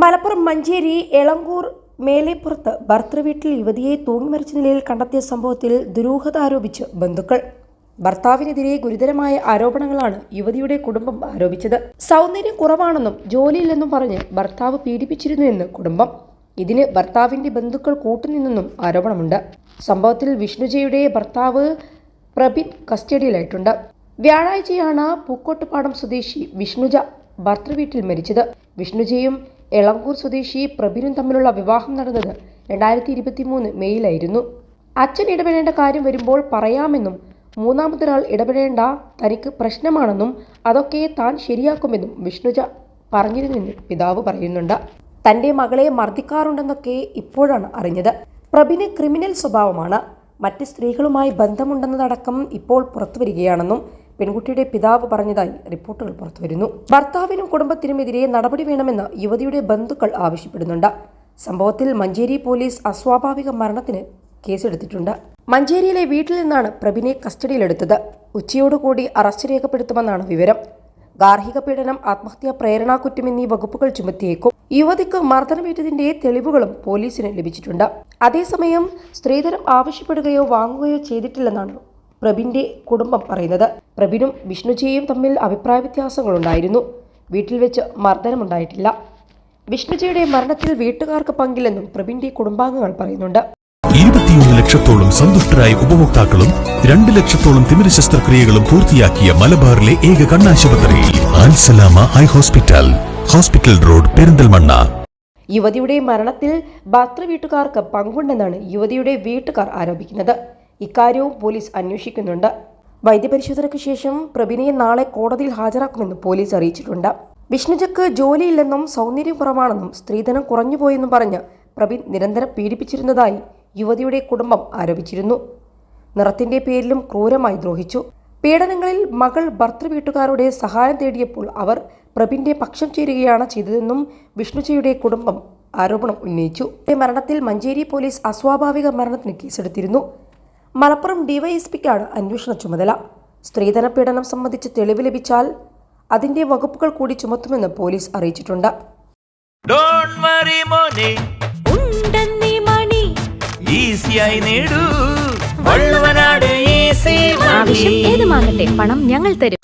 മലപ്പുറം മഞ്ചേരി എളങ്കൂർ മേലേപ്പുറത്ത് ഭർത്തൃവീട്ടിൽ യുവതിയെ തൂങ്ങിമരിച്ച നിലയിൽ കണ്ടെത്തിയ സംഭവത്തിൽ ദുരൂഹത ആരോപിച്ച് ബന്ധുക്കൾ. ഭർത്താവിനെതിരെ ഗുരുതരമായ ആരോപണങ്ങളാണ് യുവതിയുടെ കുടുംബം ആരോപിച്ചത്. സൗന്ദര്യം കുറവാണെന്നും ജോലിയില്ലെന്നും പറഞ്ഞ് ഭർത്താവ് പീഡിപ്പിച്ചിരുന്നു എന്ന് കുടുംബം. ഇതിന് ഭർത്താവിന്റെ ബന്ധുക്കൾ കൂട്ടുനിന്നെന്നും ആരോപണമുണ്ട്. സംഭവത്തിൽ വിഷ്ണുജയുടെ ഭർത്താവ് പ്രബിൻ കസ്റ്റഡിയിലായിട്ടുണ്ട്. വ്യാഴാഴ്ചയാണ് പൂക്കോട്ടുപാടം സ്വദേശി വിഷ്ണുജ ഭർത്തൃവീട്ടിൽ മരിച്ചത്. വിഷ്ണുജയും എളങ്കൂർ സ്വദേശി പ്രബിനും തമ്മിലുള്ള വിവാഹം നടന്നത് രണ്ടായിരത്തി ഇരുപത്തി മൂന്ന് മെയ്യിലായിരുന്നു. അച്ഛൻ ഇടപെടേണ്ട കാര്യം വരുമ്പോൾ പറയാമെന്നും മൂന്നാമതൊരാൾ ഇടപെടേണ്ട തനിക്ക് പ്രശ്നമാണെന്നും അതൊക്കെ താൻ ശരിയാക്കുമെന്നും വിഷ്ണുജ പറഞ്ഞിരുന്നെന്ന് പിതാവ് പറയുന്നുണ്ട്. തന്റെ മകളെ മർദ്ദിക്കാറുണ്ടെന്നൊക്കെ ഇപ്പോഴാണ് അറിഞ്ഞത്. പ്രബിന് ക്രിമിനൽ സ്വഭാവമാണ്. മറ്റ് സ്ത്രീകളുമായി ബന്ധമുണ്ടെന്നതടക്കം ഇപ്പോൾ പുറത്തുവരികയാണെന്നും പെൺകുട്ടിയുടെ പിതാവ് പറഞ്ഞതായി റിപ്പോർട്ടുകൾ പുറത്തുവരുന്നു. ഭർത്താവിനും കുടുംബത്തിനുമെതിരെ നടപടി വേണമെന്ന് യുവതിയുടെ ബന്ധുക്കൾ ആവശ്യപ്പെടുന്നുണ്ട്. സംഭവത്തിൽ മഞ്ചേരി പോലീസ് അസ്വാഭാവിക മരണത്തിന് കേസെടുത്തിട്ടുണ്ട്. മഞ്ചേരിയിലെ വീട്ടിൽ നിന്നാണ് പ്രബിനെ കസ്റ്റഡിയിലെടുത്തത്. ഉച്ചയോടുകൂടി അറസ്റ്റ് രേഖപ്പെടുത്തുമെന്നാണ് വിവരം. ഗാർഹിക പീഡനം ആത്മഹത്യാ പ്രേരണാകുറ്റം എന്നീ വകുപ്പുകൾ ചുമത്തിയേക്കും. യുവതിക്ക് മർദ്ദനമേറ്റതിന്റെ തെളിവുകളും പോലീസിന് ലഭിച്ചിട്ടുണ്ട്. അതേസമയം സ്ത്രീധനം ആവശ്യപ്പെടുകയോ വാങ്ങുകയോ ചെയ്തിട്ടില്ലെന്നാണ് പ്രബിന്റെ കുടുംബം പറയുന്നത്. പ്രബിനും വിഷ്ണുജിയും തമ്മിൽ അഭിപ്രായ വ്യത്യാസങ്ങളുണ്ടായിരുന്നു വീട്ടിൽ വെച്ച് മർദ്ദനമുണ്ടായിട്ടില്ല. വിഷ്ണുജിയുടെ മരണത്തിൽ വീട്ടുകാർക്ക് പങ്കില്ലെന്നും പ്രബിന്റെ കുടുംബാംഗങ്ങൾ പറയുന്നുണ്ട്. ഇരുപത്തിയൊന്ന് ലക്ഷത്തോളം സന്തുഷ്ടരായ ഉപഭോക്താക്കളും രണ്ട് ലക്ഷത്തോളം തിമിര ശസ്ത്രക്രിയകളും പൂർത്തിയാക്കിയ മലബാറിലെ ഏക കണ്ണാശുപത്രി ആൻസലാമ eye hospital hospital road Perinthalmanna. യുവതിയുടെ മരണത്തിൽ ഭർത്തൃ വീട്ടുകാർക്ക് പങ്കുണ്ടെന്നാണ് യുവതിയുടെ വീട്ടുകാർ ആരോപിക്കുന്നത്. ഇക്കാര്യവും പോലീസ് അന്വേഷിക്കുന്നുണ്ട്. വൈദ്യപരിശോധനയ്ക്ക് ശേഷം പ്രബിനയെ നാളെ കോടതിയിൽ ഹാജരാക്കുമെന്ന് പോലീസ് അറിയിച്ചിട്ടുണ്ട്. വിഷ്ണുജക്ക് ജോലിയില്ലെന്നും സൗന്ദര്യം കുറവാണെന്നും സ്ത്രീധനം കുറഞ്ഞുപോയെന്നും പറഞ്ഞ് പ്രബിൻ നിരന്തരം പീഡിപ്പിച്ചിരുന്നതായി യുവതിയുടെ കുടുംബം ആരോപിച്ചിരുന്നു. നിറത്തിന്റെ പേരിലും ക്രൂരമായി ദ്രോഹിച്ചു. പീഡനങ്ങളിൽ മകൾ ഭർത്തൃ വീട്ടുകാരുടെ സഹായം തേടിയപ്പോൾ അവർ പ്രഭിന്റെ പക്ഷം ചേരുകയാണ് ചെയ്തതെന്നും വിഷ്ണുജയുടെ കുടുംബം ആരോപണം ഉന്നയിച്ചു. മരണത്തിൽ മഞ്ചേരി പോലീസ് അസ്വാഭാവിക മരണത്തിന് കേസെടുത്തിരുന്നു. മലപ്പുറം ഡിവൈഎസ്പിക്കാണ് അന്വേഷണ ചുമതല. സ്ത്രീധന പീഡനം സംബന്ധിച്ച് തെളിവ് ലഭിച്ചാൽ അതിന്റെ വകുപ്പുകൾ കൂടി ചുമത്തുമെന്ന് പോലീസ് അറിയിച്ചിട്ടുണ്ട്. ഈസിയായി നേടൂ. വള്ളുവനാട് ഈസി പണം ഞങ്ങൾ തരും.